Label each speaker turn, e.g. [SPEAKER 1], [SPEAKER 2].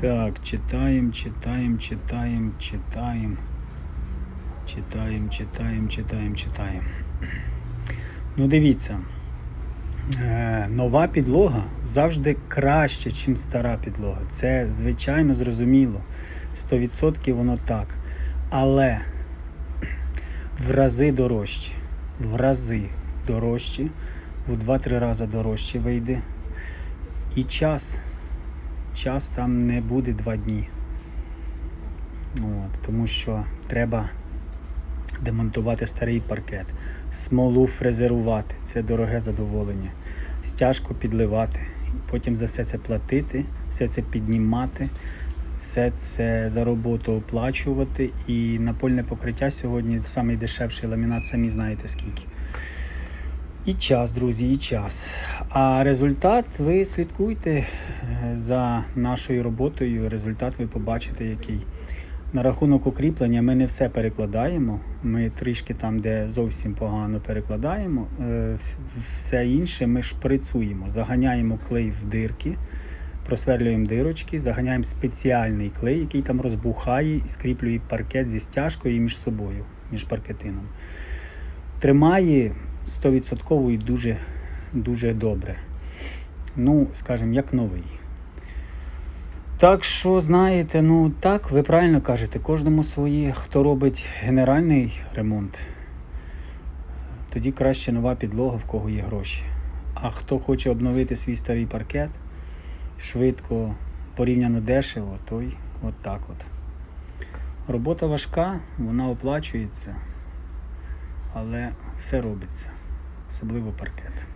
[SPEAKER 1] Так, читаємо, читаємо, читаємо, читаємо. Читаємо, читаємо, читаємо, читаємо. Ну, дивіться. Е, нова підлога завжди краще, ніж стара підлога. Це звичайно зрозуміло. 100% воно так. Але в рази дорожче. В рази дорожче. В 2-3 рази дорожче вийде. І час. Час там не буде 2 дні. От, тому що треба демонтувати старий паркет, смолу фрезерувати це дороге задоволення, стяжку підливати, потім за все це платити, все це піднімати, все це за роботу оплачувати. І напольне покриття сьогодні найдешевший ламінат, самі знаєте скільки. І час, друзі, і час. А результат ви слідкуйте е, за нашою роботою. Результат ви побачите, який. На рахунок укріплення ми не все перекладаємо. Ми трішки там, де зовсім погано перекладаємо. Е, Все інше ми шприцуємо, заганяємо клей в дирки, просверлюємо дирочки, заганяємо спеціальний клей, який там розбухає і скріплює паркет зі стяжкою між собою, між паркетином. Тримає 100% і дуже, дуже добре. Ну, скажімо, як новий. Так що, знаєте, ну так, ви правильно кажете, кожному своє, хто робить генеральний ремонт, тоді краще нова підлога, в кого є гроші. А хто хоче обновити свій старий паркет швидко, порівняно дешево, той от так от. Робота важка, вона оплачується, але все робиться, особливо паркет.